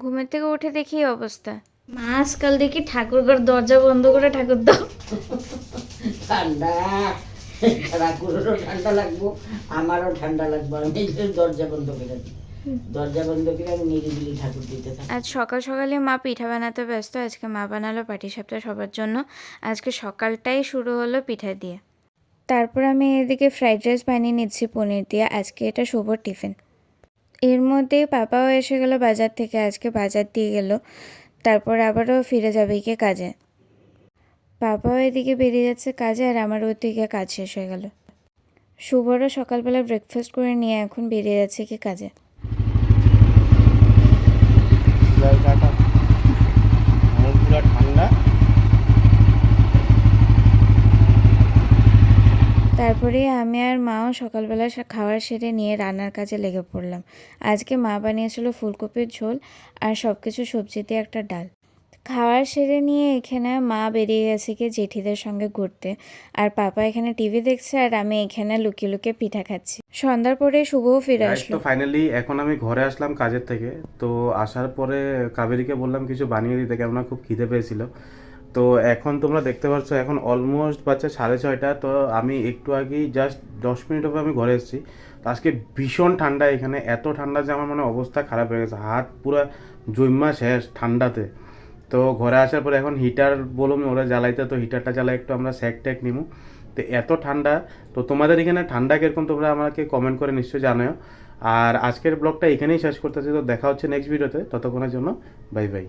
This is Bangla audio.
ঘুমের থেকে উঠে দেখি অবস্থা। মা আজকাল দেখি ঠাকুর ঘর দরজা বন্ধ করে ঠাকুর দাও। ঠান্ডা। ঠাকুরেরও ঠান্ডা লাগবো আমারও ঠান্ডা লাগবে আমি দরজা বন্ধ করে দিই দরজা বন্ধ করে আমি নিরিবিলি ঠাকুর দিতে থাকি। আজ সকাল সকালে মা পিঠা বানাতে ব্যস্ত আজকে মা বানালো পাটিসাপটা সবার জন্য। আজকে সকালটাই শুরু হলো পিঠা দিয়ে। তারপর আমি এদিকে ফ্রাইড রাইস বানিয়ে নিচ্ছি পনির দিয়ে আজকে এটা শুভর টিফিন। এর মধ্যে পাপাও এসে গেল বাজার থেকে, আজকে বাজার দিয়ে গেল। তারপর আবারও ফিরে যাবে কি কাজে। পাপাও এদিকে বেরিয়ে যাচ্ছে কাজে আর আমার ওদিকে কাজ শেষ হয়ে গেল। শুভরও সকালবেলা ব্রেকফাস্ট করে নিয়ে এখন বেরিয়ে যাচ্ছে কি কাজে জায়গাটা মন পুরো ঠান্ডা তারপরে আমি আর মাও সকালবেলা খাবার সেরে নিয়ে রান্নার কাজে লেগে পড়লাম। আজকে মা বানিয়েছিল ফুলকপির ঝোল আর সব কিছু সবজি দিয়ে একটা ডাল। খাওয়ার সেরে নিয়ে এখানে মা বেরিয়ে গেছে কি জেঠিদের সঙ্গে ঘুরতে। আর পাপা এখানে টিভি দেখছে আর আমি এখানে লুকিয়ে লুকিয়ে পিঠা খাচ্ছি। সন্ধ্যার পরে শুভও ফিরে আসলো। তো ফাইনালি এখন আমি ঘরে আসলাম কাজের থেকে। তো আসার পরে কাবেরীকে বললাম কিছু বানিয়ে দিতে। কেননা খুব খিদে পেয়েছিল। তো এখন তোমরা দেখতে পাচ্ছ এখন অলমোস্ট বাচ্চা সাড়ে ছয়টা। তো আমি একটু আগেই জাস্ট দশ মিনিট হবে আমি ঘরে এসেছি। তো আজকে ভীষণ ঠান্ডা এখানে, এত ঠান্ডা যে আমার মানে অবস্থা খারাপ হয়ে গেছে। হাত পুরো জৈমা শেষ ঠান্ডাতে। তো ঘরে আসার পরে এখন হিটার বলুন ওরা জ্বালাইতে, তো হিটারটা জ্বালাই একটু আমরা স্যাক ট্যাক নিবো তো এত ঠান্ডা, তো তোমাদের এখানে ঠান্ডা কীরকম তোমরা আমাকে কমেন্ট করে নিশ্চয়ই জানাও। আর আজকের ব্লগটা এখানেই শেষ করতেছি, তো দেখা হচ্ছে নেক্সট ভিডিওতে ততক্ষণের জন্য বাই বাই